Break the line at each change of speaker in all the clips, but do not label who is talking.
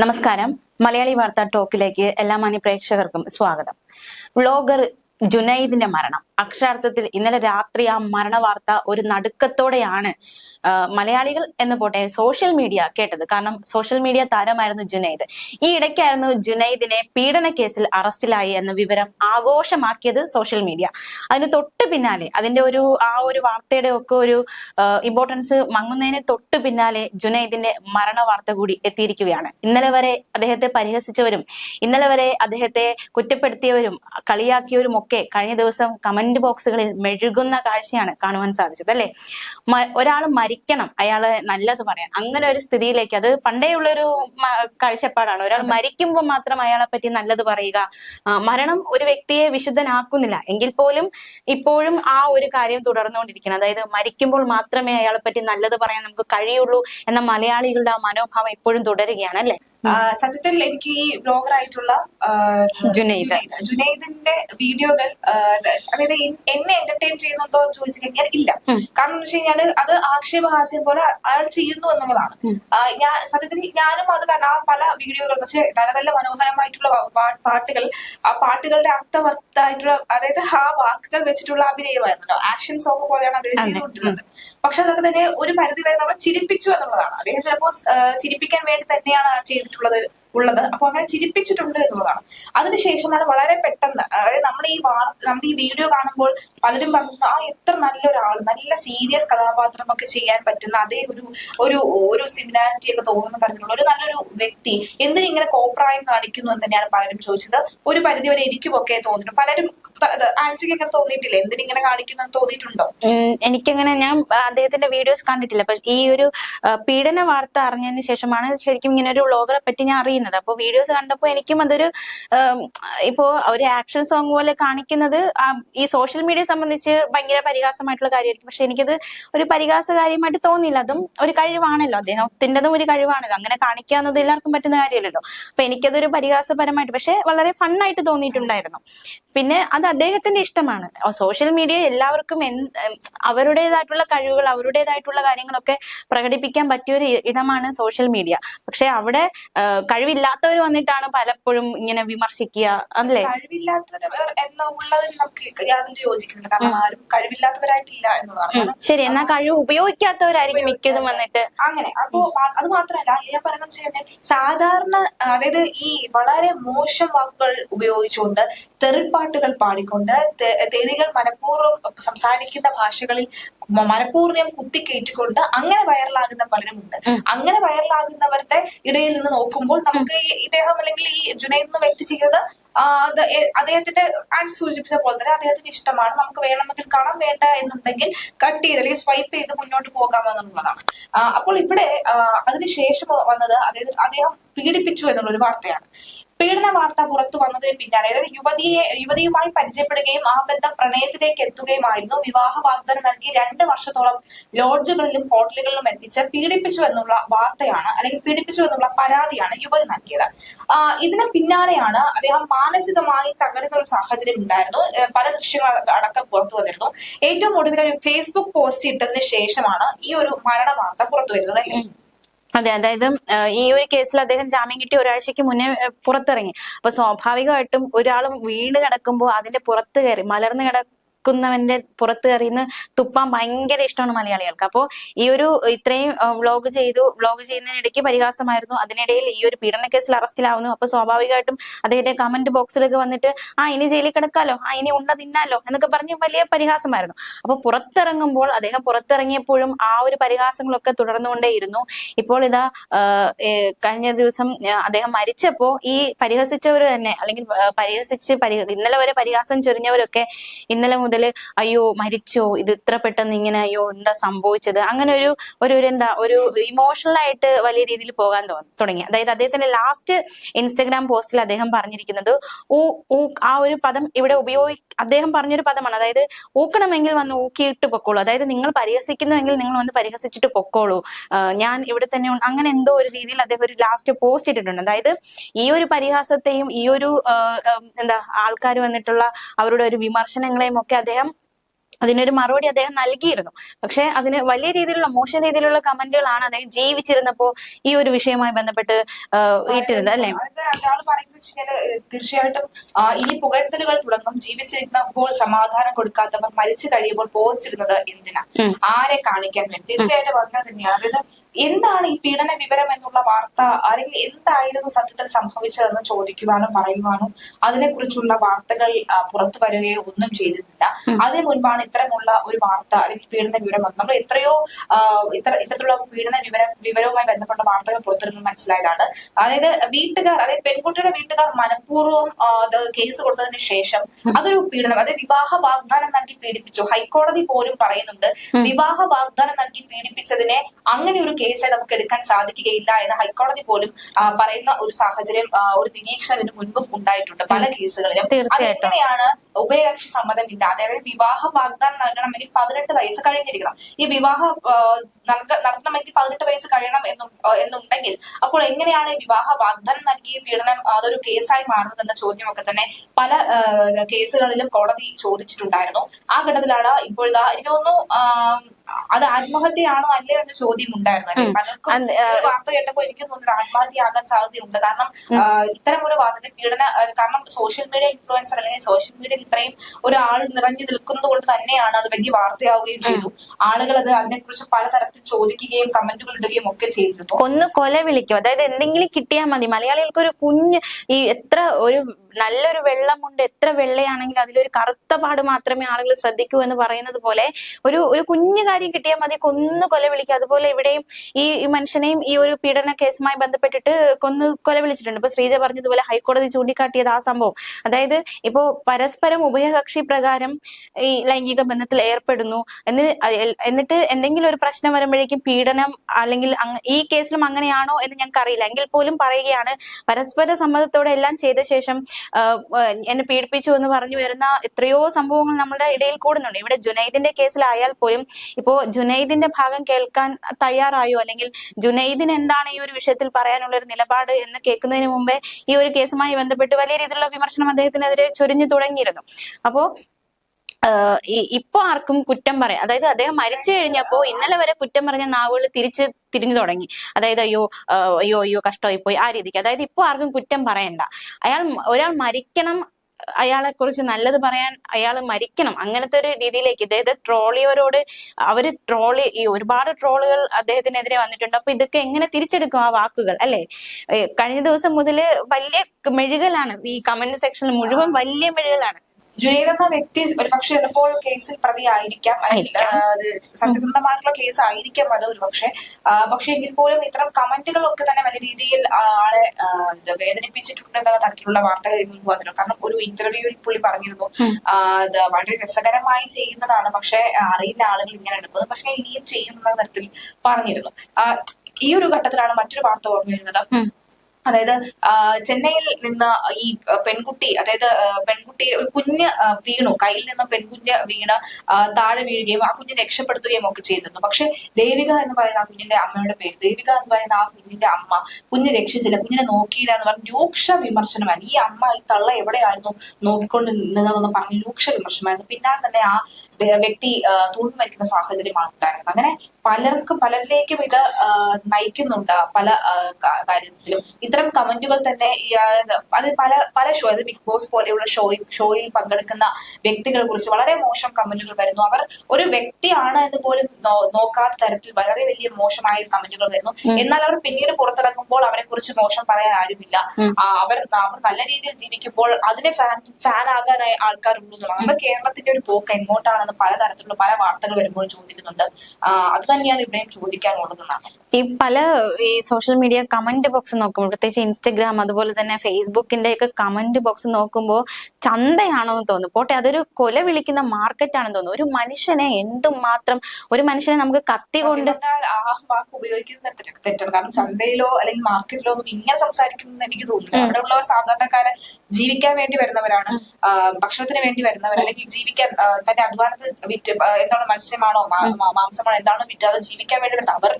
നമസ്കാരം. മലയാളി വാർത്താ ടോക്കിലേക്ക് എല്ലാ മാന്യ പ്രേക്ഷകർക്കും സ്വാഗതം. വ്ളോഗർ ജുനൈദിന്റെ മരണം. അക്ഷരാർത്ഥത്തിൽ ഇന്നലെ രാത്രി ആ മരണ വാർത്ത ഒരു നടുക്കത്തോടെയാണ് മലയാളികൾ എന്ന് പോട്ടെ സോഷ്യൽ മീഡിയ കേട്ടത്. കാരണം സോഷ്യൽ മീഡിയ താരമായിരുന്നു ജുനൈദ്. ഈ ഇടയ്ക്കായിരുന്നു ജുനൈദിനെ പീഡന കേസിൽ അറസ്റ്റിലായി എന്ന വിവരം ആഘോഷമാക്കിയത് സോഷ്യൽ മീഡിയ അതിന് തൊട്ട് പിന്നാലെ അതിന്റെ ഒരു ആ ഒരു വാർത്തയുടെ ഒക്കെ ഒരു ഇമ്പോർട്ടൻസ് മങ്ങുന്നതിന് തൊട്ട് പിന്നാലെ ജുനൈദിന്റെ മരണ വാർത്ത കൂടി എത്തിയിരിക്കുകയാണ്. ഇന്നലെ വരെ അദ്ദേഹത്തെ പരിഹസിച്ചവരും ഇന്നലെ വരെ അദ്ദേഹത്തെ കുറ്റപ്പെടുത്തിയവരും കളിയാക്കിയവരും ഒക്കെ കഴിഞ്ഞ ദിവസം കമന്റ് ബോക്സുകളിൽ മെഴുകുന്ന കാഴ്ചയാണ് കാണുവാൻ സാധിച്ചത് അല്ലെ? ഒരാൾ മരിക്കണം അയാൾ നല്ലത് പറയാൻ. അങ്ങനെ ഒരു സ്ഥിതിയിലേക്ക് അത് പണ്ടേ ഉള്ളൊരു കാഴ്ചപ്പാടാണ്. ഒരാൾ മരിക്കുമ്പോൾ മാത്രം അയാളെ പറ്റി നല്ലത് പറയുക. മരണം ഒരു വ്യക്തിയെ വിശുദ്ധനാക്കുന്നില്ല. എങ്കിൽ പോലും ഇപ്പോഴും ആ ഒരു കാര്യം തുടർന്നുകൊണ്ടിരിക്കണം അതായത് മരിക്കുമ്പോൾ മാത്രമേ അയാളെ പറ്റി നല്ലത് പറയാൻ നമുക്ക് കഴിയുള്ളൂ എന്ന മലയാളികളുടെ ആ മനോഭാവം ഇപ്പോഴും തുടരുകയാണ് അല്ലെ?
സത്യത്തിൽ എനിക്ക് ഈ ബ്ലോഗർ ആയിട്ടുള്ള
ജുനൈദ്.
ജുനൈദിന്റെ വീഡിയോകൾ അതായത് എന്നെ എന്റർടൈൻ ചെയ്യുന്നുണ്ടോ എന്ന് ചോദിച്ചു കഴിഞ്ഞാൽ ഇല്ല. കാരണം എന്ന് വെച്ച് കഴിഞ്ഞാൽ അത് ആക്ഷേപഹാസ്യം പോലെ അയാൾ ചെയ്യുന്നു എന്നുള്ളതാണ്. ഞാൻ സത്യത്തിൽ ഞാനും അത് കാരണം ആ പല വീഡിയോകൾ പക്ഷേ നല്ല നല്ല മനോഹരമായിട്ടുള്ള പാട്ടുകൾ ആ പാട്ടുകളുടെ അർത്ഥവത്തായിട്ടുള്ള അതായത് ആ വാക്കുകൾ വെച്ചിട്ടുള്ള അഭിനയമായിരുന്നല്ലോ ആക്ഷൻ സോങ് പോലെയാണ് അദ്ദേഹം. ചെയ്തുകൊണ്ടിരുന്നത്. പക്ഷെ അതൊക്കെ തന്നെ ഒരു പരിധി വരെ നമ്മൾ ചിരിപ്പിച്ചു എന്നുള്ളതാണ്. അദ്ദേഹം ചിലപ്പോ ചിരിപ്പിക്കാൻ വേണ്ടി തന്നെയാണ് ആ ചെയ്തിട്ടുള്ളത് ഉള്ളത്. അപ്പൊ അങ്ങനെ ചിരിപ്പിച്ചിട്ടുണ്ട് എന്നുള്ളതാണ്. അതിനുശേഷമാണ് വളരെ പെട്ടെന്ന് അതായത് നമ്മൾ ഈ വാർ നമ്മൾ ഈ വീഡിയോ കാണുമ്പോൾ പലരും പറഞ്ഞു ആ എത്ര നല്ലൊരാൾ നല്ല സീരിയസ് കഥാപാത്രം ഒക്കെ ചെയ്യാൻ പറ്റുന്ന അതേ ഒരു ഒരു ഒരു സിമിലാരിറ്റി ഒക്കെ തോന്നുന്ന തരത്തിലുള്ള ഒരു നല്ലൊരു വ്യക്തി എന്തിനും ഇങ്ങനെ കോപ്രായം കാണിക്കുന്നു എന്ന് തന്നെയാണ് പലരും ചോദിച്ചത്. ഒരു പരിധി വരെ എനിക്കുമൊക്കെ തോന്നിയിട്ടുണ്ട്. പലരും ആഴ്ചയ്ക്ക് ഇങ്ങനെ തോന്നിയിട്ടില്ല? എന്തിനിങ്ങനെ കാണിക്കുന്നു തോന്നിയിട്ടുണ്ടോ?
എനിക്കങ്ങനെ ഞാൻ അദ്ദേഹത്തിന്റെ വീഡിയോസ് കണ്ടിട്ടില്ല. പക്ഷെ ഈ ഒരു പീഡന വാർത്ത അറിഞ്ഞതിന് ശേഷമാണ് ശരിക്കും ഇങ്ങനെ ഒരു വ്ളോഗറെ പറ്റി ഞാൻ അറിയുന്നത്. അപ്പോൾ വീഡിയോസ് കണ്ടപ്പോൾ എനിക്കും അതൊരു ഇപ്പോൾ ഇപ്പോ ഒരു ആക്ഷൻ സോങ് പോലെ കാണിക്കുന്നത് ഈ സോഷ്യൽ മീഡിയ സംബന്ധിച്ച് ഭയങ്കര പരിഹാസമായിട്ടുള്ള കാര്യമായിരിക്കും. പക്ഷെ എനിക്കത് ഒരു പരിഹാസ കാര്യമായിട്ട് തോന്നിയില്ല. അതും ഒരു കഴിവാണല്ലോ. അദ്ദേഹത്തിന്റെതും ഒരു കഴിവാണല്ലോ. അങ്ങനെ കാണിക്കാവുന്നത് എല്ലാവർക്കും പറ്റുന്ന കാര്യമല്ലല്ലോ. അപ്പൊ എനിക്കതൊരു പരിഹാസപരമായിട്ട് പക്ഷെ വളരെ ഫണ്ണായിട്ട് തോന്നിയിട്ടുണ്ടായിരുന്നു. പിന്നെ അത് അദ്ദേഹത്തിന്റെ ഇഷ്ടമാണ്. സോഷ്യൽ മീഡിയ എല്ലാവർക്കും അവരുടേതായിട്ടുള്ള കഴിവുകൾ അവരുടേതായിട്ടുള്ള കാര്യങ്ങളൊക്കെ പ്രകടിപ്പിക്കാൻ പറ്റിയ ഒരു ഇടമാണ് സോഷ്യൽ മീഡിയ പക്ഷെ അവിടെ ആ, കഴിവില്ലാത്തവർ വന്നിട്ടാണ് പലപ്പോഴും ഇങ്ങനെ വിമർശിക്കുക അല്ലേ?
കഴിവില്ലാത്തവർ എന്നുള്ളതിൽ നമുക്ക് യാതൊരു യോജിക്കുന്നില്ല കാരണം ആരും കഴിവില്ലാത്തവരായിട്ടില്ല എന്നുള്ളതാണ്.
ശരി എന്നാ കഴിവ് ഉപയോഗിക്കാത്തവരായിരിക്കും മിക്കതും വന്നിട്ട്.
അങ്ങനെ. അപ്പോ അത് മാത്രമല്ല ഞാൻ പറയുന്നത് വെച്ച് കഴിഞ്ഞാൽ സാധാരണ അതായത് ഈ വളരെ മോശം വാക്കുകൾ ഉപയോഗിച്ചുകൊണ്ട് തെറിപ്പാട്ടുകൾ പാടിക്കൊണ്ട് തെറികൾ മനഃപൂർവം സംസാരിക്കുന്ന ഭാഷകളിൽ മനഃപൂർവം കുത്തിക്കയറ്റിക്കൊണ്ട് അങ്ങനെ വൈറലാകുന്ന പലരുമുണ്ട് അങ്ങനെ വൈറലാകുന്നവരുടെ ഇടയിൽ നിന്ന് നോക്കുമ്പോൾ നമുക്ക് ഇദ്ദേഹം അല്ലെങ്കിൽ ഈ ജുനൈദ് എന്ന വ്യക്തി ചെയ്തത് അദ്ദേഹത്തിന്റെ ആൻസർ സൂചിപ്പിച്ച പോലെ തന്നെ അദ്ദേഹത്തിന് ഇഷ്ടമാണ്. നമുക്ക് വേണമെങ്കിൽ കാണാൻ വേണ്ട എന്നുണ്ടെങ്കിൽ കട്ട് ചെയ്ത് അല്ലെങ്കിൽ സ്വൈപ്പ് ചെയ്ത് മുന്നോട്ട് പോകാമെന്നുള്ളതാണ് അപ്പോൾ ഇവിടെ അതിനുശേഷം വന്നത് അതായത് അദ്ദേഹം പീഡിപ്പിച്ചു എന്നുള്ള ഒരു വാർത്തയാണ്. പീഡന വാർത്ത പുറത്തു വന്നതിന് പിന്നാലെ. അതായത് യുവതിയെ യുവതിയുമായി പരിചയപ്പെടുകയും ആ ബന്ധം പ്രണയത്തിലേക്ക് എത്തുകയുമായിരുന്നു. വിവാഹ വാഗ്ദാനം നൽകി രണ്ട് വർഷത്തോളം ലോഡ്ജുകളിലും ഹോട്ടലുകളിലും എത്തിച്ച് പീഡിപ്പിച്ചു എന്നുള്ള വാർത്തയാണ് അല്ലെങ്കിൽ പീഡിപ്പിച്ചു എന്നുള്ള പരാതിയാണ് യുവതി നൽകിയത്. ഇതിനു പിന്നാലെയാണ് അദ്ദേഹം മാനസികമായി തകരുന്ന ഒരു സാഹചര്യം ഉണ്ടായിരുന്നു. പല ദൃശ്യങ്ങൾ അടക്കം പുറത്തു വന്നിരുന്നു. ഏറ്റവും ഒടുവിൽ ഒരു ഫേസ്ബുക്ക് പോസ്റ്റ് ഇട്ടതിന് ശേഷമാണ് ഈ ഒരു മരണ വാർത്ത പുറത്തു വരുന്നത്
അതെ അതായത് ഈ ഒരു കേസിൽ അദ്ദേഹം ജാമ്യം കിട്ടി ഒരാഴ്ചക്ക് മുന്നേ പുറത്തിറങ്ങി. അപ്പൊ സ്വാഭാവികമായിട്ടും ഒരാളും വീട് കിടക്കുമ്പോൾ അതിന്റെ പുറത്ത് കയറി മലർന്ന് കിടക്കുന്നവന്റെ പുറത്ത് കയറിന്ന് തുപ്പാൻ ഭയങ്കര ഇഷ്ടമാണ് മലയാളികൾക്ക്. അപ്പോൾ ഈ ഒരു ഇത്രയും വ്ളോഗ് ചെയ്തു വ്ളോഗ് ചെയ്യുന്നതിനിടയ്ക്ക് പരിഹാസമായിരുന്നു. അതിനിടയിൽ ഈ ഒരു പീഡന കേസിൽ അറസ്റ്റിലാവുന്നു. അപ്പൊ സ്വാഭാവികമായിട്ടും അദ്ദേഹത്തെ കമന്റ് ബോക്സിലൊക്കെ വന്നിട്ട് ആ ഇനി ജയിലിൽ കിടക്കാലോ? ആ ഇനി ഉണ്ട തിന്നാലോ? എന്നൊക്കെ പറഞ്ഞ് വലിയ പരിഹാസമായിരുന്നു. അപ്പൊ പുറത്തിറങ്ങുമ്പോൾ അദ്ദേഹം പുറത്തിറങ്ങിയപ്പോഴും ആ ഒരു പരിഹാസങ്ങളൊക്കെ തുടർന്നുകൊണ്ടേയിരുന്നു. ഇപ്പോൾ ഇതാ കഴിഞ്ഞ ദിവസം അദ്ദേഹം മരിച്ചപ്പോ ഈ പരിഹസിച്ചവർ തന്നെ അല്ലെങ്കിൽ പരിഹസിച്ച് പരി ഇന്നലെ വരെ പരിഹാസം ചൊരിഞ്ഞവരൊക്കെ ഇന്നലെ മുതൽ അയ്യോ മരിച്ചോ ഇത് ഇത്ര പെട്ടെന്ന് ഇങ്ങനെ അയ്യോ എന്താ സംഭവിച്ചത്? അങ്ങനെ ഒരു ഒരു എന്താ ഒരു ഇമോഷണൽ ആയിട്ട് വലിയ രീതിയിൽ പോകാൻ തുടങ്ങി. അതായത് അദ്ദേഹത്തിന്റെ ലാസ്റ്റ് ഇൻസ്റ്റഗ്രാം പോസ്റ്റിൽ അദ്ദേഹം പറഞ്ഞിരിക്കുന്നത് ഊ ഊ ആ ഒരു പദം ഇവിടെ ഉപയോഗി അദ്ദേഹം പറഞ്ഞൊരു പദമാണ്. അതായത് ഊക്കണമെങ്കിൽ വന്ന് ഊക്കിയിട്ട് പൊക്കോളൂ. അതായത് നിങ്ങൾ പരിഹസിക്കുന്നുവെങ്കിൽ നിങ്ങൾ വന്ന് പരിഹസിച്ചിട്ട് പൊക്കോളൂ. ഞാൻ ഇവിടെ തന്നെ അങ്ങനെ എന്തോ ഒരു രീതിയിൽ അദ്ദേഹം ഒരു ലാസ്റ്റ് പോസ്റ്റ് ഇട്ടിട്ടുണ്ട്. അതായത് ഈ ഒരു പരിഹാസത്തെയും ഈ ഒരു എന്താ ആൾക്കാർ വന്നിട്ടുള്ള അവരുടെ ഒരു വിമർശനങ്ങളെയും ഒക്കെ അദ്ദേഹം അതിനൊരു മറുപടി അദ്ദേഹം നൽകിയിരുന്നു. പക്ഷെ അതിന് വലിയ രീതിയിലുള്ള മോശം രീതിയിലുള്ള കമന്റുകളാണ് അദ്ദേഹം ജീവിച്ചിരുന്നപ്പോ ഈ ഒരു വിഷയവുമായി ബന്ധപ്പെട്ട് ഇട്ടിരുന്നത് അല്ലെ?
തീർച്ചയായിട്ടും ഇനി പുകഴ്ത്തലുകൾ തുടങ്ങും. ജീവിച്ചിരുന്നപ്പോൾ സമാധാനം കൊടുക്കാത്തവർ മരിച്ചു കഴിയുമ്പോൾ പോസ്റ്റ് ഇരുന്നത് എന്തിനാ ആരെ കാണിക്കാൻ വേണ്ടി? തീർച്ചയായിട്ടും അങ്ങനെ തന്നെയാണ്. അതായത് എന്താണ് ഈ പീഡന വിവരം എന്നുള്ള വാർത്ത അല്ലെങ്കിൽ എന്തായിരുന്നു സത്യത്തിൽ സംഭവിച്ചതെന്ന് ചോദിക്കുവാനോ പറയുവാനോ അതിനെക്കുറിച്ചുള്ള വാർത്തകൾ പുറത്തു വരികയോ ഒന്നും ചെയ്തിട്ടില്ല. അതിനു മുൻപാണ് ഇത്തരമുള്ള ഒരു വാർത്ത അല്ലെങ്കിൽ പീഡന വിവരം വന്നത്. നമ്മൾ എത്രയോ ഇത്ര ഇത്തരത്തിലുള്ള പീഡന വിവരം വിവരവുമായി ബന്ധപ്പെട്ട വാർത്തകൾ പുറത്തിറങ്ങി മനസ്സിലായതാണ്. അതായത് വീട്ടുകാർ അതായത് പെൺകുട്ടിയുടെ വീട്ടുകാർ മനഃപൂർവം അത് കേസ് കൊടുത്തതിന് ശേഷം അതൊരു പീഡനം അതായത് വിവാഹ വാഗ്ദാനം നൽകി പീഡിപ്പിച്ചു. ഹൈക്കോടതി പോലും പറയുന്നുണ്ട് വിവാഹ വാഗ്ദാനം നൽകി പീഡിപ്പിച്ചതിനെ അങ്ങനെ ഒരു കേസ് നമുക്ക് എടുക്കാൻ സാധിക്കുകയില്ല എന്ന് ഹൈക്കോടതി പോലും പറയുന്ന ഒരു സാഹചര്യം ഒരു നിരീക്ഷണത്തിന് മുൻപും ഉണ്ടായിട്ടുണ്ട് പല കേസുകളിലും.
തീർച്ചയായിട്ടും.
അതെങ്ങനെയാണ് ഉഭയകക്ഷി സമ്മതമില്ലാതെ അതായത് വിവാഹ വാഗ്ദാനം നൽകണമെങ്കിൽ പതിനെട്ട് വയസ്സ് കഴിഞ്ഞിരിക്കണം. ഈ വിവാഹം നടത്തണമെങ്കിൽ പതിനെട്ട് വയസ്സ് കഴിയണം എന്നു എന്നുണ്ടെങ്കിൽ അപ്പോൾ എങ്ങനെയാണ് ഈ വിവാഹ വാഗ്ദാനം നൽകിയ പീഡനം അതൊരു കേസായി മാറുന്നതെന്ന ചോദ്യമൊക്കെ തന്നെ പല കേസുകളിലും കോടതി ചോദിച്ചിട്ടുണ്ടായിരുന്നു. ആ ഘട്ടത്തിലാണ് ഇപ്പോഴത്തെ എനിക്ക് തോന്നുന്നു അത് ആത്മഹത്യയാണോ അല്ലേ എന്ന ചോദ്യം ഉണ്ടായിരുന്നു? പലർക്കും വാർത്ത കേട്ടപ്പോൾ എനിക്ക് തോന്നുന്നത് ആത്മഹത്യയാകാൻ സാധ്യതയുണ്ട്. കാരണം ഇത്തരം ഒരു വാർത്ത പീഡന കാരണം സോഷ്യൽ മീഡിയ ഇൻഫ്ലുവൻസർ അല്ലെങ്കിൽ സോഷ്യൽ മീഡിയയിൽ ഇത്രയും ഒരാൾ നിറഞ്ഞു നിൽക്കുന്നത് കൊണ്ട് തന്നെയാണ് അത് വലിയ വാർത്തയാവുകയും ചെയ്തു. ആളുകൾ അത് അതിനെക്കുറിച്ച് പലതരത്തിൽ ചോദിക്കുകയും കമന്റുകൾ ഇടുകയും ഒക്കെ ചെയ്തിരുന്നു.
കൊന്നു കൊല വിളിക്കും. അതായത് എന്തെങ്കിലും കിട്ടിയാൽ മതി. മലയാളികൾക്ക് ഒരു കുഞ്ഞ് ഈ എത്ര ഒരു നല്ലൊരു വെള്ളമുണ്ട്. എത്ര വെള്ളയാണെങ്കിൽ അതിലൊരു കറുത്ത പാട് മാത്രമേ ആളുകൾ ശ്രദ്ധിക്കൂ എന്ന് പറയുന്നത് പോലെ ഒരു ഒരു കുഞ്ഞു കാര്യം കിട്ടിയാൽ മതി. കൊന്ന് കൊല വിളിക്കുക. അതുപോലെ ഇവിടെയും ഈ മനുഷ്യനെയും ഈ ഒരു പീഡന കേസുമായി ബന്ധപ്പെട്ടിട്ട് കൊന്ന് കൊല വിളിച്ചിട്ടുണ്ട്. ഇപ്പൊ ശ്രീജ പറഞ്ഞതുപോലെ ഹൈക്കോടതി ചൂണ്ടിക്കാട്ടിയത് ആ സംഭവം. അതായത് ഇപ്പോ പരസ്പരം ഉഭയകക്ഷി പ്രകാരം ഈ ലൈംഗിക ബന്ധത്തിൽ ഏർപ്പെടുന്നു. എന്ന് എന്നിട്ട് എന്തെങ്കിലും ഒരു പ്രശ്നം വരുമ്പോഴേക്കും പീഡനം അല്ലെങ്കിൽ ഈ കേസിലും അങ്ങനെയാണോ എന്ന് ഞങ്ങൾക്ക് അറിയില്ല എങ്കിൽ പോലും പറയുകയാണ്. പരസ്പര സമ്മതത്തോടെ എല്ലാം ചെയ്ത ശേഷം എന്നെ പീഡിപ്പിച്ചു എന്ന് പറഞ്ഞു വരുന്ന എത്രയോ സംഭവങ്ങൾ നമ്മുടെ ഇടയിൽ കൂടുന്നുണ്ട്. ഇവിടെ ജുനൈദിന്റെ കേസിലായാൽ പോലും ഇപ്പോ ജുനൈദിന്റെ ഭാഗം കേൾക്കാൻ തയ്യാറായോ? അല്ലെങ്കിൽ ജുനൈദിന് എന്താണ് ഈ ഒരു വിഷയത്തിൽ പറയാനുള്ള ഒരു നിലപാട് എന്ന് കേൾക്കുന്നതിന് മുമ്പേ ഈ ഒരു കേസുമായി ബന്ധപ്പെട്ട് വലിയ രീതിയിലുള്ള വിമർശനം അദ്ദേഹത്തിനെതിരെ ചൊരിഞ്ഞു തുടങ്ങിയിരുന്നു. അപ്പോ ആഹ് ഈ- ഇപ്പൊ ആർക്കും കുറ്റം പറയാം അതായത് അദ്ദേഹം മരിച്ചു കഴിഞ്ഞപ്പോ ഇന്നലെ വരെ കുറ്റം പറഞ്ഞ നാവുകൾ തിരിച്ച് തിരിഞ്ഞു തുടങ്ങി. അതായത് അയ്യോ അയ്യോ അയ്യോ കഷ്ടമായി പോയി ആ രീതിക്ക്. അതായത് ഇപ്പൊ ആർക്കും കുറ്റം പറയണ്ട. അയാൾ ഒരാൾ മരിക്കണം അയാളെ കുറിച്ച് നല്ലത് പറയാൻ അയാൾ മരിക്കണം. അങ്ങനത്തെ ഒരു രീതിയിലേക്ക്. ഇദ്ദേഹത്തെ ട്രോളിയവരോട് അവർ ട്രോളി ഈ ഒരുപാട് ട്രോളുകൾ അദ്ദേഹത്തിനെതിരെ വന്നിട്ടുണ്ട്. അപ്പൊ ഇതൊക്കെ എങ്ങനെ തിരിച്ചെടുക്കും ആ വാക്കുകൾ അല്ലെ? കഴിഞ്ഞ ദിവസം മുതൽ വലിയ മെഴുകലാണ്. ഈ കമന്റ് സെക്ഷനിൽ മുഴുവൻ വലിയ മെഴുകലാണ്.
ജുനൈദ് എന്ന വ്യക്തി ഒരുപക്ഷെ ചിലപ്പോൾ കേസിൽ പ്രതി ആയിരിക്കാം. അല്ലെങ്കിൽ അത് സത്യസന്ധമായിട്ടുള്ള കേസ് ആയിരിക്കാം അത് ഒരുപക്ഷെ. പക്ഷെ എങ്കിൽ പോലും ഇത്തരം കമന്റുകളൊക്കെ തന്നെ വലിയ രീതിയിൽ ആളെ വേദനിപ്പിച്ചിട്ടുണ്ട് എന്ന തരത്തിലുള്ള വാർത്തകൾ ഇന്നും വന്നിട്ടുണ്ട്. കാരണം ഒരു ഇന്റർവ്യൂവിൽ പുള്ളി പറഞ്ഞിരുന്നു അത് വളരെ രസകരമായി ചെയ്യുന്നതാണ് പക്ഷെ അറിയുന്ന ആളുകൾ ഇങ്ങനെ എടുക്കുന്നത് പക്ഷെ ഇനിയും ചെയ്യുന്ന തരത്തിൽ പറഞ്ഞിരുന്നു. ഈ ഒരു ഘട്ടത്തിലാണ് മറ്റൊരു വാർത്ത ഓർമ്മ വരുന്നത്. അതായത് ചെന്നൈയിൽ നിന്ന് ഈ പെൺകുട്ടി അതായത് പെൺകുട്ടി ഒരു കുഞ്ഞ് വീണു. കയ്യിൽ നിന്ന് പെൺകുഞ്ഞ് വീണ് താഴെ വീഴുകയും ആ കുഞ്ഞിനെ രക്ഷപ്പെടുത്തുകയും ഒക്കെ ചെയ്തിരുന്നു. പക്ഷെ ദേവിക എന്ന് പറയുന്ന ആ കുഞ്ഞിന്റെ അമ്മയുടെ പേര് ദേവിക എന്ന് പറയുന്ന ആ കുഞ്ഞിന്റെ അമ്മ കുഞ്ഞ് രക്ഷിച്ചില്ല കുഞ്ഞിനെ നോക്കിയില്ല എന്ന് പറഞ്ഞ് രൂക്ഷ വിമർശനമായിരുന്നു. ഈ അമ്മ ഈ തള്ള എവിടെയായിരുന്നു നോക്കിക്കൊണ്ട് നിന്നതെന്ന് പറഞ്ഞ് രൂക്ഷ വിമർശനമായിരുന്നു. പിന്നാലെ തന്നെ ആ വ്യക്തി തൂങ്ങി മരിക്കുന്ന സാഹചര്യമാണ് ഉണ്ടായിരുന്നത് അങ്ങനെ പലർക്കും പലരിലേക്കും ഇത് നയിക്കുന്നുണ്ട്. പല കാര്യത്തിലും. ഇത്തരം കമന്റുകൾ തന്നെ അത് പല പല ഷോ അത് ബിഗ് ബോസ് പോലെയുള്ള ഷോയിൽ ഷോയിൽ പങ്കെടുക്കുന്ന വ്യക്തികളെ കുറിച്ച് വളരെ മോശം കമന്റുകൾ വരുന്നു. അവർ ഒരു വ്യക്തിയാണ് എന്ന് പോലും നോക്കാത്ത തരത്തിൽ വളരെ വലിയ മോശമായ കമന്റുകൾ വരുന്നു. എന്നാൽ അവർ പിന്നീട് പുറത്തിറങ്ങുമ്പോൾ അവരെ കുറിച്ച് മോശം പറയാൻ ആരുമില്ല. അവർ അവർ നല്ല രീതിയിൽ ജീവിക്കുമ്പോൾ അതിനെ ഫാൻ ഫാൻ ആകാനായി ആൾക്കാരുള്ളൂ. നമ്മുടെ കേരളത്തിന്റെ ഒരു പോക്ക് എങ്ങോട്ടാണെന്ന് പലതരത്തിലുള്ള പല വാർത്തകൾ വരുമ്പോൾ ചോദിക്കുന്നുണ്ട്. അത് തന്നെയാണ് ഇവിടെയും ചോദിക്കാനുള്ളതെന്നാണ്
ഈ പല ഈ സോഷ്യൽ മീഡിയ കമന്റ് ബോക്സ് നോക്കുമ്പോൾ പ്രത്യേകിച്ച് ഇൻസ്റ്റഗ്രാം അതുപോലെ തന്നെ ഫേസ്ബുക്കിന്റെ ഒക്കെ കമന്റ് ബോക്സ് നോക്കുമ്പോൾ ചന്തയാണോ എന്ന് തോന്നുന്നു പോട്ടെ അതൊരു കൊല വിളിക്കുന്ന മാർക്കറ്റ് ആണെന്ന് തോന്നുന്നു ഒരു മനുഷ്യനെ എന്തും മാത്രം ഒരു മനുഷ്യനെ നമുക്ക് കത്തി കൊണ്ട്
ആ വാക്ക് ഉപയോഗിക്കുന്നത് തെറ്റാണ്. കാരണം ചന്തയിലോ അല്ലെങ്കിൽ മാർക്കറ്റിലോ ഒന്നും ഇങ്ങനെ സംസാരിക്കുന്നു എനിക്ക് തോന്നുന്നു അവിടെ ഉള്ളവർ സാധാരണക്കാരെ ജീവിക്കാൻ വേണ്ടി വരുന്നവരാണ്. ഭക്ഷണത്തിന് വേണ്ടി വരുന്നവർ അല്ലെങ്കിൽ ജീവിക്കാൻ തന്റെ തന്റെ അധ്വാനത്തിൽ വിറ്റ് എന്താണ് മത്സ്യമാണോ മാംസമാണോ എന്താണോ വിറ്റാതെ ജീവിക്കാൻ വേണ്ടി അവർ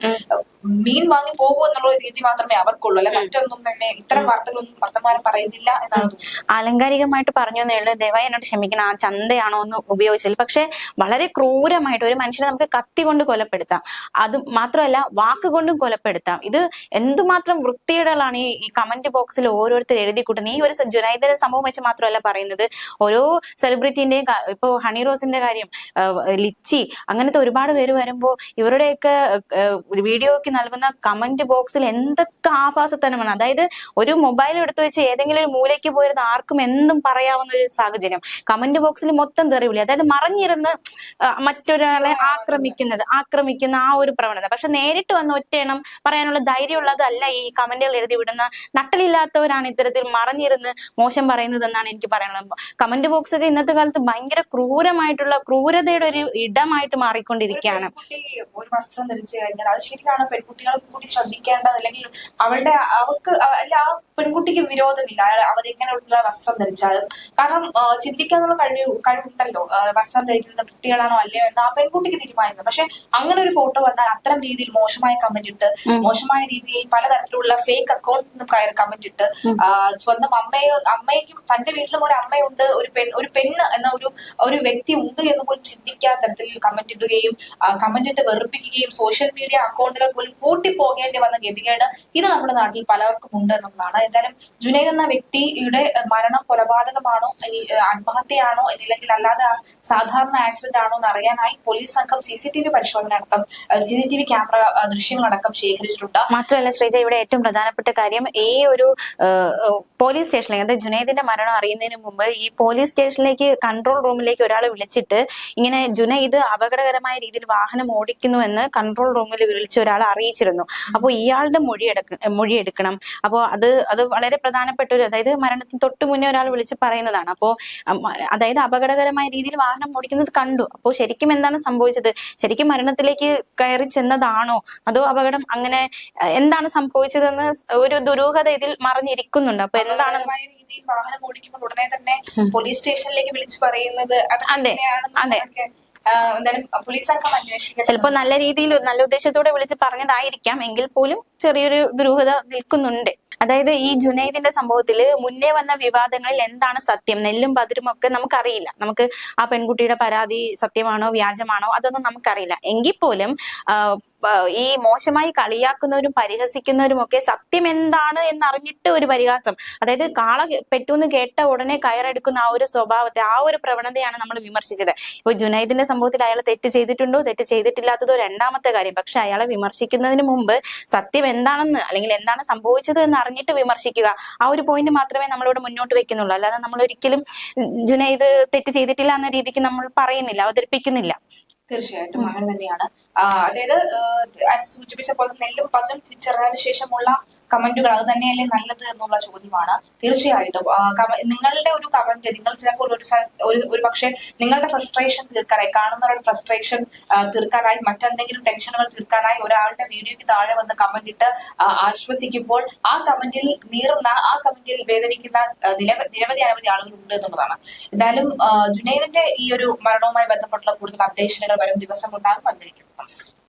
മീൻ വാങ്ങി പോകൂ എന്നുള്ള രീതി മാത്രമേ അവർക്കുള്ളൂ. അല്ലെ? മറ്റൊന്നും തന്നെ ഇത്തരം വാർത്തകളൊന്നും വർത്തമാനം പറയുന്നില്ല എന്നാണ്.
ആലങ്കാരികമായിട്ട് പറഞ്ഞു എന്നേ ദയവായി എന്നോട് ക്ഷമിക്കണം. ആ ചന്തയാണോ എന്ന് ഉപയോഗിച്ചത് പക്ഷെ വളരെ ക്രൂരമായിട്ട് ഒരു മനുഷ്യനെ നമുക്ക് കത്തി കൊണ്ട് കൊലപ്പെടുത്താം. അത് മാത്രമല്ല വാക്കുകൊണ്ടും കൊലപ്പെടുത്താം. ഇത് എന്തുമാത്രം വൃത്തിയിടലാണ് ഈ കമന്റ് ബോക്സിൽ ഓരോരുത്തർ എഴുതി കൂട്ടുന്നത് ഈ ഒരു ജുനൈദിന സംഭവം വെച്ച് മാത്രമല്ല പറയുന്നത്. ഓരോ സെലിബ്രിറ്റിന്റെയും ഇപ്പോ ഇപ്പൊ ഹണി റോസിന്റെ കാര്യം ആ, ലിച്ചി അങ്ങനത്തെ ഒരുപാട് പേര് വരുമ്പോൾ ഇവരുടെയൊക്കെ വീഡിയോയ്ക്ക് നൽകുന്ന കമന്റ് ബോക്സിൽ എന്തൊക്കെ ആഭാസത്തനമാണ്. അതായത് ഒരു മൊബൈൽ എടുത്തു വെച്ച് ഏതെങ്കിലും ഒരു മൂലയ്ക്ക് പോയിരുന്ന ആർക്കും എന്തും പറയാവുന്ന ഒരു സാഹചര്യം. കമന്റ് ബോക്സിൽ മൊത്തം തെറിവിളി അതായത് മറിഞ്ഞിരുന്ന് മറ്റൊരാളെ ആക്രമിക്കുന്നത് ആക്രമിക്കുന്ന ആ ഒരു പ്രവണത. പക്ഷെ നേരിട്ട് വന്ന് ഒറ്റയെണ്ണം പറയാനുള്ള ധൈര്യമുള്ളതല്ല ഈ കമന്റുകൾ എഴുതി വിടുന്ന നട്ടലില്ലാത്തവരാണ് ഇത്തരത്തിൽ മറഞ്ഞിരുന്ന് മോശം പറയുന്നത് എന്നാണ് എനിക്ക് പറയാനുള്ളത്. കമന്റ് ബോക്സ് ഒക്കെ ഇന്നത്തെ കാലത്ത് ഭയങ്കര ക്രൂരമായിട്ടുള്ള ക്രൂരതയുടെ ഒരു ഇടമായിട്ട് മാറിക്കൊണ്ടിരിക്കുകയാണ്.
ഒരു വസ്ത്രം ധരിച്ചു കഴിഞ്ഞാൽ അത് ശരിയാണ്. പെൺകുട്ടികൾ കൂടി ശ്രദ്ധിക്കേണ്ടത് അല്ലെങ്കിൽ അവളുടെ അവൾക്ക് അല്ല ആ പെൺകുട്ടിക്ക് വിരോധമില്ല. അവരെങ്ങനെയുള്ള വസ്ത്രം ധരിച്ചാലും. കാരണം ചിന്തിക്കാനുള്ള കഴിവ് കഴിവുണ്ടല്ലോ. വസ്ത്രം ധരിക്കുന്നത് കുട്ടികളാണോ അല്ലയോ എന്ന് ആ പെൺകുട്ടിക്ക് തീരുമാനിക്കുന്നത് പക്ഷെ അങ്ങനെ ഒരു ഫോട്ടോ വന്നാൽ അത്തരം രീതിയിൽ മോശമായ കമന്റ് ഇട്ട് മോശമായ രീതിയിൽ പലതരത്തിലുള്ള ഫേക്ക് അക്കൗണ്ട്സ് കമന്റ് ഇട്ട് സ്വന്തം അമ്മയോ അമ്മയ്ക്കും തന്റെ വീട്ടിലും ഒരു അമ്മയുണ്ട് ഒരു പെൺ ഒരു പെണ്ണ് എന്ന ഒരു ഒരു വ്യക്തി ഉണ്ട് എന്ന് പോലും ചിന്തിക്കാത്ത തരത്തിൽ കമന്റ് ഇടുകയും കമന്റ് ഇട്ട് വെറുപ്പിക്കുകയും സോഷ്യൽ മീഡിയ അക്കൗണ്ടുകൾ പോലും കൂട്ടിപ്പോകേണ്ടി പോകേണ്ടി വന്ന ഗതികേട് ഇത് നമ്മുടെ നാട്ടിൽ പലർക്കും ഉണ്ട് എന്നുള്ളതാണ്. എന്തായാലും ജുനൈദ് എന്ന വ്യക്തിയുടെ മരണം കൊലപാതകമാണോ ഇനി, ആത്മഹത്യയാണോ ഇല്ലെങ്കിൽ അല്ലാതെ സാധാരണ ആക്സിഡന്റ് ആണോ എന്ന് അറിയാനായി പോലീസ് സംഘം സി സി ടി വി പരിശോധന അടക്കം C C T V camera ദൃശ്യങ്ങളടക്കം ശേഖരിച്ചിട്ടുണ്ട്.
മാത്രമല്ല ശ്രീജ ഇവിടെ ഏറ്റവും പ്രധാനപ്പെട്ട കാര്യം ഈ ഒരു പോലീസ് സ്റ്റേഷനിലേക്ക് അതായത് ജുനൈദിന്റെ മരണം അറിയുന്നതിന് മുമ്പ് ഈ പോലീസ് സ്റ്റേഷനിലേക്ക് കൺട്രോൾ റൂമിലേക്ക് ഒരാളെ വിളിച്ചിട്ട് ഇങ്ങനെ ജുനൈദ് അപകടകരമായ രീതിയിൽ വാഹനം ഓടിക്കുന്നു എന്ന് കൺട്രോൾ റൂമിൽ വിളിച്ച ഒരാൾ അറിയിച്ചിരുന്നു. അപ്പോൾ ഇയാളുടെ മൊഴി എടുക്ക മൊഴി എടുക്കണം. അപ്പോൾ അത് അത് വളരെ പ്രധാനപ്പെട്ട ഒരു അതായത് മരണത്തിന് തൊട്ട് മുന്നേ ഒരാൾ വിളിച്ച് പറയുന്നതാണ്. അപ്പോൾ അതായത് അപകടകരമായ രീതിയിൽ വാഹനം ഓടിക്കുന്നത് കണ്ടു. അപ്പോൾ ശരിക്കും എന്താണ് സംഭവിച്ചത്? ശരിക്കും മരണത്തിലേക്ക് കയറി ചെന്നതാണോ? അതോ അപകടം അങ്ങനെ എന്താണ് സംഭവിച്ചതെന്ന് ഒരു ദുരൂഹത ഇതിൽ മറിഞ്ഞിരിക്കുന്നുണ്ട്. അപ്പൊ എന്താണ്
രീതിയിൽ വാഹനം ഓടിക്കുമ്പോൾ ഉടനെ തന്നെ പോലീസ് സ്റ്റേഷനിലേക്ക് വിളിച്ചു പറയുന്നത് അത്
അതെ, ചിലപ്പോ നല്ല രീതിയിൽ നല്ല ഉദ്ദേശത്തോടെ വിളിച്ച് പറഞ്ഞതായിരിക്കാം. എങ്കിൽ പോലും ചെറിയൊരു ദുരൂഹത നിൽക്കുന്നുണ്ട്. അതായത് ഈ ജുനൈദിന്റെ സംഭവത്തിൽ മുന്നേ വന്ന വിവാദങ്ങളിൽ എന്താണ് സത്യം? നെല്ലും പതിരും ഒക്കെ നമുക്കറിയില്ല. നമുക്ക് ആ പെൺകുട്ടിയുടെ പരാതി സത്യമാണോ വ്യാജമാണോ അതൊന്നും നമുക്കറിയില്ല. എങ്കിൽ പോലും ഈ മോശമായി കളിയാക്കുന്നവരും പരിഹസിക്കുന്നവരും ഒക്കെ സത്യം എന്താണ് എന്നറിഞ്ഞിട്ട് ഒരു പരിഹാസം. അതായത് കാള പെറ്റൂന്ന് കേട്ട ഉടനെ കയറെടുക്കുന്ന ആ ഒരു സ്വഭാവത്തെ ആ ഒരു പ്രവണതയാണ് നമ്മൾ വിമർശിച്ചത്. ഇപ്പൊ ജുനൈദിന്റെ സംഭവത്തിൽ അയാൾ തെറ്റ് ചെയ്തിട്ടുണ്ടോ? തെറ്റ് ചെയ്തിട്ടില്ലാത്തതോ രണ്ടാമത്തെ കാര്യം. പക്ഷെ അയാളെ വിമർശിക്കുന്നതിന് മുമ്പ് സത്യം എന്താണെന്ന് അല്ലെങ്കിൽ എന്താണ് സംഭവിച്ചത് എന്ന് അറിഞ്ഞിട്ട് വിമർശിക്കുക. ആ ഒരു പോയിന്റ് മാത്രമേ നമ്മളിവിടെ മുന്നോട്ട് വെക്കുന്നുള്ളൂ. അല്ലാതെ നമ്മൾ ഒരിക്കലും ജുനൈദ് തെറ്റ് ചെയ്തിട്ടില്ല എന്ന രീതിക്ക് നമ്മൾ പറയുന്നില്ല അവതരിപ്പിക്കുന്നില്ല.
തീർച്ചയായിട്ടും അങ്ങനെ തന്നെയാണ്. അതായത് സൂചിപ്പിച്ച പോലെ നെല്ലും പതിനും തിരിച്ചറിഞ്ഞതിന് ശേഷമുള്ള കമന്റുകൾ അത് തന്നെയല്ലേ നല്ലത് എന്നുള്ള ചോദ്യമാണ്. തീർച്ചയായിട്ടും. നിങ്ങളുടെ ഒരു കമന്റ് നിങ്ങൾ ചിലപ്പോൾ ഒരു ഒരു പക്ഷെ നിങ്ങളുടെ ഫ്രസ്ട്രേഷൻ തീർക്കാനായി കാണുന്നവരുടെ ഫ്രസ്ട്രേഷൻ തീർക്കാനായി മറ്റെന്തെങ്കിലും ടെൻഷനുകൾ തീർക്കാനായി ഒരാളുടെ വീഡിയോയ്ക്ക് താഴെ വന്ന് കമന്റ് ഇട്ട് ആശ്വസിക്കുമ്പോൾ ആ കമന്റിൽ നീറുന്ന ആ കമന്റിൽ വേദനിക്കുന്ന നിരവധി അനവധി ആളുകൾ ഉണ്ട് എന്നുള്ളതാണ്. എന്തായാലും ജുനൈദിന്റെ ഈ ഒരു മരണവുമായി ബന്ധപ്പെട്ടുള്ള കൂടുതൽ അപ്ഡേഷനുകൾ വരും ദിവസം ഉണ്ടാകും വന്നിരിക്കും നമസ്കാരം.